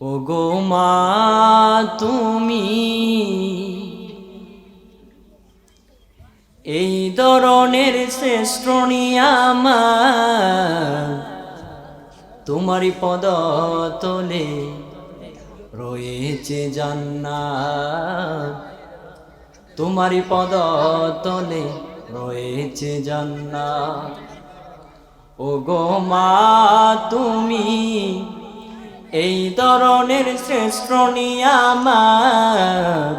ও গো মা, তুমি এই ধরনের শ্রেষ্ঠ আমার। তোমারই পদ তলে রয়েছে জান্নাত। তোমারই পদ তলে রয়েছে জান্নাত। ও গো মা, তুমি এই ধরনের শ্রেষ্ঠ আমার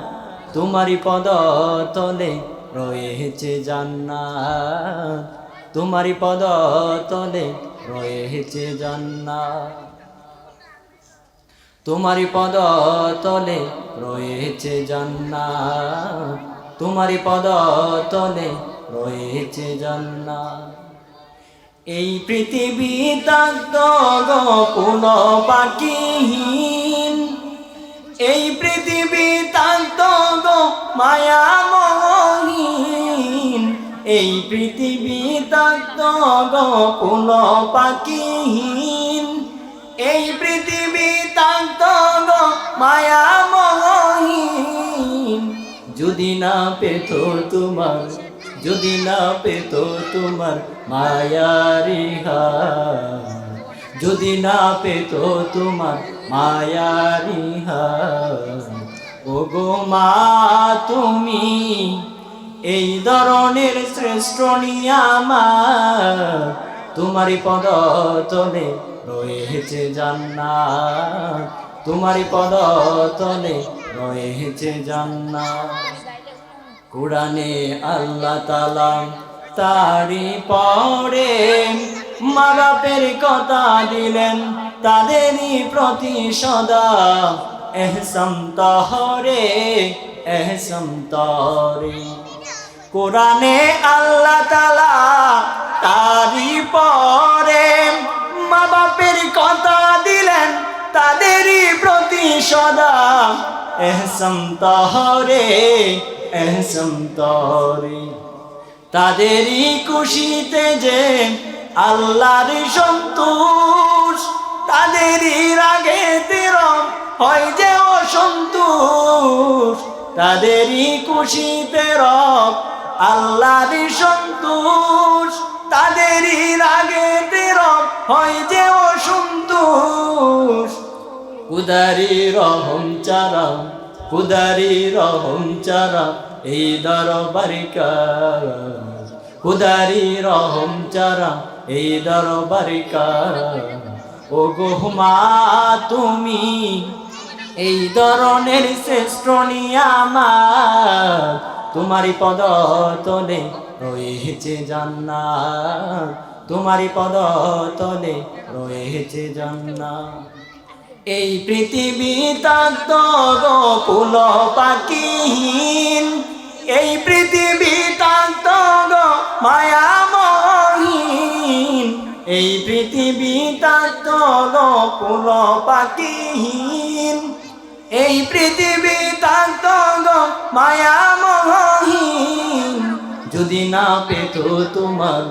তোমারই পদ তলে রয়েছে জান্নাত। তোমারই পদ তলে রয়েছে জান্নাত। তোমারই পদ তলে রয়েছে জান্নাত। তোমারই পদ তলে রয়েছে জান্নাত। এই পৃথিবী তাক এই পৃথিবী তাক মায়া মহীন এই পৃথিবী তাক কোন এই পৃথিবী তাক মায়া মহীন যদি না পেত তোমার যদি না পেত তোমার মায়ারি যদি না পেত তোমার মায়ারি হাত ও গো মা, তুমি এই ধরনের শ্রেষ্ঠ নিয়ামার তোমারই পদ তলে রয়েছে জান্নাত, তোমারই পদ তলে রয়েছে জান্নাত। কোরআনে আল্লাহ তালা তারি পরে মা বাপের কথা দিলেন, তাদেরই প্রতি সদা এহসম তহরে এহসম তরে কোরআনে আল্লাহ তালা তারি পরে তাদেরই প্রতি সদা। এহসম তহরে এহসম তরে তাদেরই খুশিতে যে আল্লাহর সন্তোষ, তাদেরই রাগে তেরম হয় যে অসন্তোষ। তাদেরই খুশিতে রব আল্লাহর সন্তোষ, তাদেরই রাগে তেরম হয় যে অসন্তোষ। কুদারি রহম চারা কুদারি রহম চারা, এই দরবারিকা কুদারি রহম চারা, এই দরবারিকা ও গোহমা তুমি এই ধরনের শ্রেষ্ঠ নিয়ামার তোমারই পদ তলে রয়েছে জান্নাত। তোমারই পদ তলে রয়েছে জান্নাত। এই পৃথিবী তান্ত ফুল পাখিহীন। এই পৃথিবী তান্ত মায়া মহীন এই পৃথিবী তান্ত ফুল পাখিহীন। এই পৃথিবী তান্ত মায়া মহীন যদি না পেত তোমার,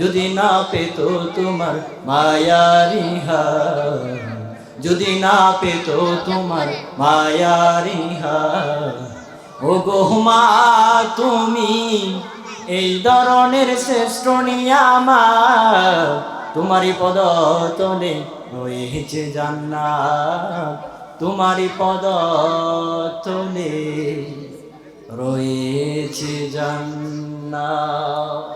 যদি না পেত তোমার মায়ারি হাত যদি না পেত তোমার মায়ারি হাত। ও গোহমা তুমি এই ধরনের শ্রেষ্ঠ নিয়ামার তোমারই পদ তলে রয়েছে জান্নাত। তোমারই পদ তলে রয়েছে জান্নাত।